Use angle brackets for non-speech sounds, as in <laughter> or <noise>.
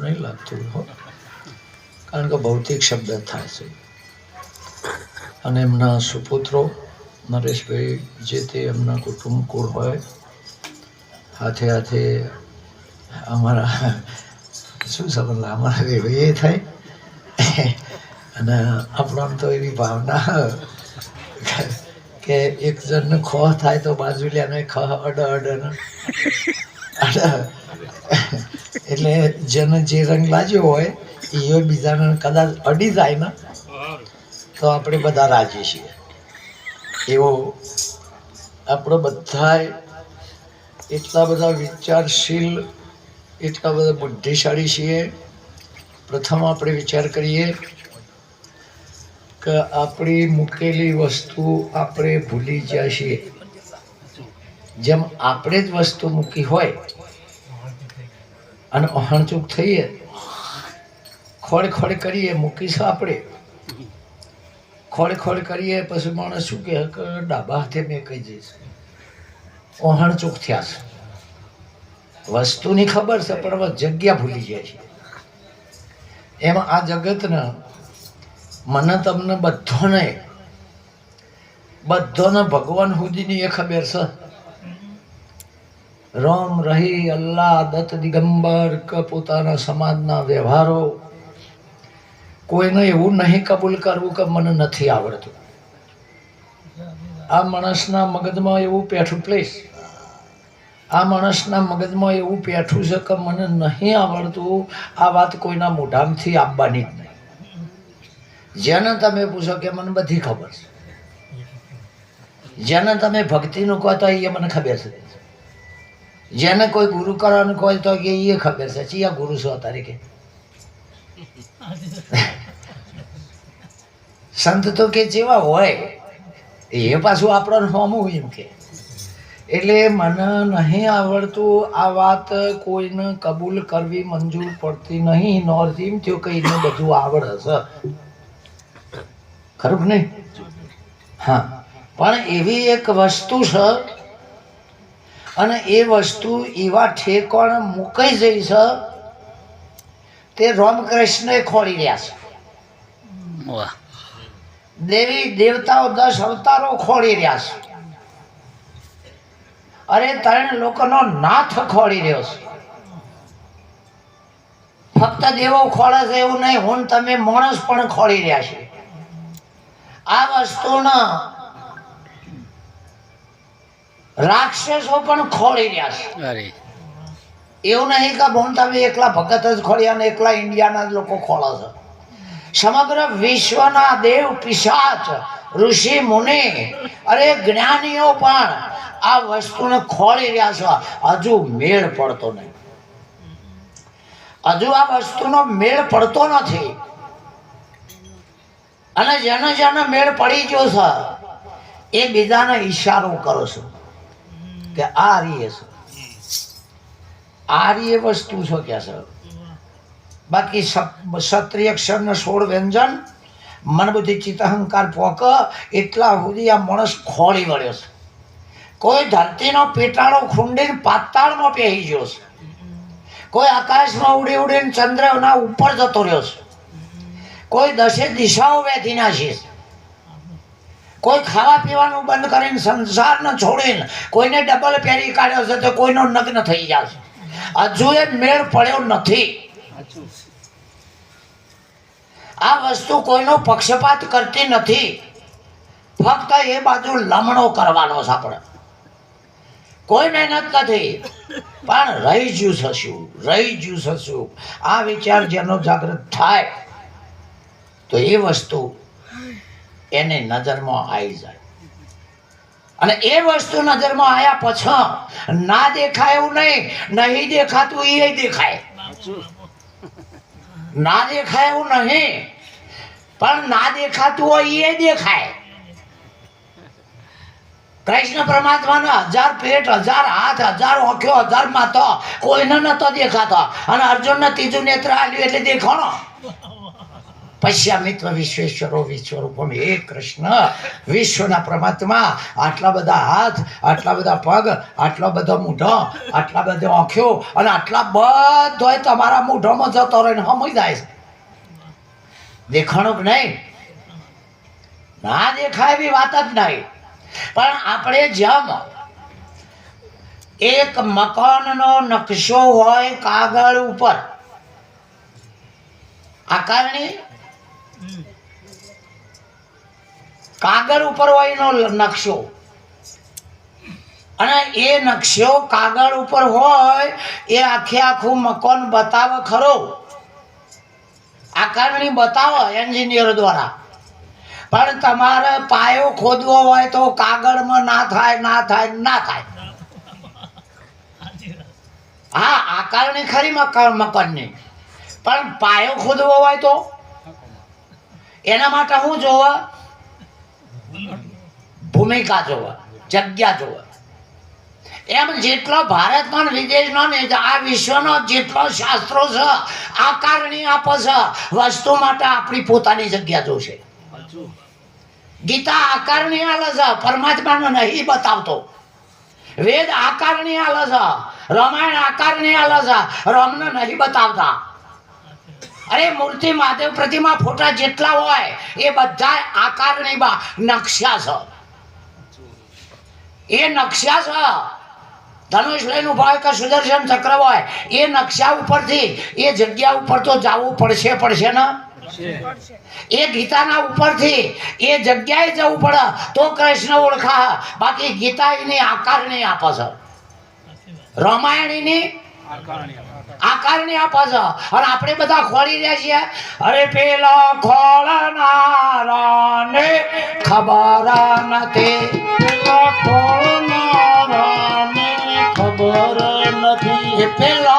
નહીં લાગતું હો. કારણ કે ભૌતિક શબ્દ થાય છે. અને એમના સુપુત્રો નરેશભાઈ જે તે એમના કુટુંબ કુળ હોય હાથે હાથે અમારા <laughs> શું સંબંધ અમારા એ થાય? અને આપણને તો એવી ભાવના કે એક જણને ખો થાય તો બાજુલિયાને ખ અડ અડ <laughs> <laughs> અડ એટલે જેને જે રંગ લાગ્યો હોય એ બીજાને કદાચ અડી જાય ને, તો આપણે બધા રાજી છીએ. એવો આપણો બધાય એટલા બધા વિચારશીલ, એટલા બધા બુદ્ધિશાળી છીએ. પ્રથમ આપણે વિચાર કરીએ કે આપણી મૂકેલી વસ્તુ આપણે ભૂલી જ્યાં છીએ. જેમ આપણે જ વસ્તુ મૂકી હોય અને અહણચૂક થઈએ. ખોડ ખોળ કરીએ મૂકીશું આપણે ખોળ ખોળ કરીએ, પછી માણસ શું કે ડાબા હાથે મેં કહી જઈશ ઓહણચૂક થયા છે. વસ્તુની ખબર છે, પણ જગ્યા ભૂલી જાય છે એમ આ જગતને મને તમને બધોને બધોને ભગવાન સુધીની એ ખબર છે. રામ રહી અલ્લાહ દત્ત દિગંબર કે પોતાના સમાજના વ્યવહારો. કોઈને એવું નહીં કબૂલ કરવું કે મને નથી આવડતું. આ માણસના મગજમાં એવું પેઠું પ્લેસ આ માણસના મગજમાં એવું પેઠું છે કે મને નહીં આવડતું, આ વાત કોઈના મોઢામાંથી આપવાની જ નહીં. જેને તમે પૂછો કે મને બધી ખબર છે. જેને તમે ભક્તિનું કહો તો એ મને ખબર છે. જેને કોઈ ગુરુ કરવાનું કહો તો કે એ ખબર છે. ચિયા ગુરુ છો તરીકે. સંત તો કે જેવા હોય, એ પાછું આપણને હોમું એમ કે. એટલે મને નહીં આવડતું આ વાત કોઈને કબૂલ કરવી મંજૂર પડતી નહીં. નોર્થ એમ થયું કે એને બધું આવડે છે. ખરું નહીં? હા. પણ એવી એક વસ્તુ છે અને એ વસ્તુ એવા ઠેકોણ મુકાઈ જઈ છે તે રામકૃષ્ણએ ખોળી રહ્યા છે. દેવી દેવતાઓ દસ અવતારો ખોળી રહ્યા છે. અરે ત્રણ લોકોનો નાથ ખોળી રહ્યો છે. ફક્ત દેવો ખોળે છે એવું નહીં હું તમે માણસ પણ ખોળી રહ્યા છે આ વસ્તુના રાક્ષસો પણ ખોળી રહ્યા છે. એવું નહીં કે તમે એકલા ભગત જ ખોળ્યા ને એકલા ઇન્ડિયાના જ લોકો ખોળે છે. સમગ્ર વિશ્વના દેવ પિશાચ ઋષિ મુનિ અરે જ્ઞાનીઓ પણ આ વસ્તુને ખોળી રહ્યા છે. હજુ મેળ પડતો નહીં. હજુ આ વસ્તુનો મેળ પડતો નથી. અને જેને જેને મેળ પડી ગયો છે એ બીજાને ઈશારો કરો છો. કે આ રીએ છો. આ વસ્તુ છો કે છે. બાકી ક્ષત્રિય અક્ષરને સોળ વ્યંજન, મન બુદ્ધિ ચિત્ત અહંકાર પોક, એટલા સુધી આ માણસ ખોળી વળ્યો છે. કોઈ ધરતીનો પેટાળો ખૂંડીને પાતાળમાં પહેરી ગયો છે. કોઈ આકાશમાં ઉડી ઉડીને ચંદ્રના ઉપર જતો રહ્યો છે. કોઈ દસે દિશાઓ વેધી નાખી છે. કોઈ ખાવા પીવાનું બંધ કરીને સંસારને છોડીને કોઈને ડબલ પહેરી કાઢ્યો છે તો કોઈનો નગ્ન થઈ જશે હજુ એ મેળ પડ્યો નથી. આ વસ્તુ કોઈનો પક્ષપાત કરતી નથી. ફક્ત એ બાજુ લમણો કરવાનો છે આપણે. કોઈ મહેનત નથી. પણ રહી જ્યું થશું રહી જ્યું થશું આ વિચાર જેનો જાગૃત થાય. તો એ વસ્તુ એને નજરમાં આવી જાય. અને એ વસ્તુ નજરમાં આવ્યા પછી ના દેખાય એવું નહીં નહીં દેખાતું એ દેખાય. ના દેખાય એવું નહીં, પણ ના દેખાતું હોય એ દેખાય. કૃષ્ણ પરમાત્માના હજાર પેટ, હજાર હાથ, હજાર ઓખ્યો હજાર માથો કોઈને નતો દેખાતો. અને અર્જુનને ત્રીજું નેત્ર આવ્યું એટલે દેખાણો. પશ્યામિત્વ વિશ્વેશ્વરો વિશ્વરૂપમ હે કૃષ્ણ વિશ્વના પરમાત્મા આટલા બધા હાથ આટલા બધા પગ આટલો બધો મૂઢો આટલા બધો આંખ્યો અને આટલા બધો તમારા મૂઢોમાં જતો રહીને હમઈ જાય છે દેખાણું નહીં ના દેખાય એવી વાત જ નહીં પણ આપણે જેમ એક મકાનનો નકશો હોય કાગળ ઉપર આકારણી કાગળ ઉપર હોય એનો નકશો. અને એ નકશો કાગળ ઉપર હોય, એ આખે આખું મકાન બતાવે ખરો. આકારણી બતાવો એન્જિનિયર દ્વારા. પણ તમારે પાયો ખોદવો હોય તો કાગળમાં ના થાય ના થાય ના થાય. હા આકારણી ખરી મકાન મકાનની. પણ પાયો ખોદવો હોય તો? એના માટે શું જોવા? ભૂમિકા જોવા, જગ્યા જોવા. એમ જેટલો ભારતમાં વિદેશનો ને આ વિશ્વનો જેટલો શાસ્ત્રો છે, આકારણી આપે છે, વસ્તુ માટે આપણી પોતાની જગ્યા જોશે. ગીતા આકારણી આલે છે, પરમાત્માનો નહીં બતાવતો. વેદ આકારણી આલે છે, રામાયણ આકારણી આલે છે, રામને નહીં બતાવતા. અરે મૂર્તિ મહાદેવ પ્રતિમા ફોટા જેટલા હોય એ બધા આકારની બા નકશા છે એ નકશા છે ધનુષ લઈને ઊભા હોય કે સુદર્શન ચક્ર હોય એ નકશા ઉપરથી એ જગ્યા ઉપર તો જવું પડશે પડશે ને? એ ગીતાના ઉપરથી એ જગ્યાએ જવું પડે તો કૃષ્ણ ઓળખા. બાકી ગીતા એની આકારણી આપે છે. આકારણી આપે છે અને આપણે બધા ખોળી રહ્યા છીએ. અરે પેલો ખોળનારાને ખબર નથી. પેલો ખોળનારાને ખબર નથી. પેલો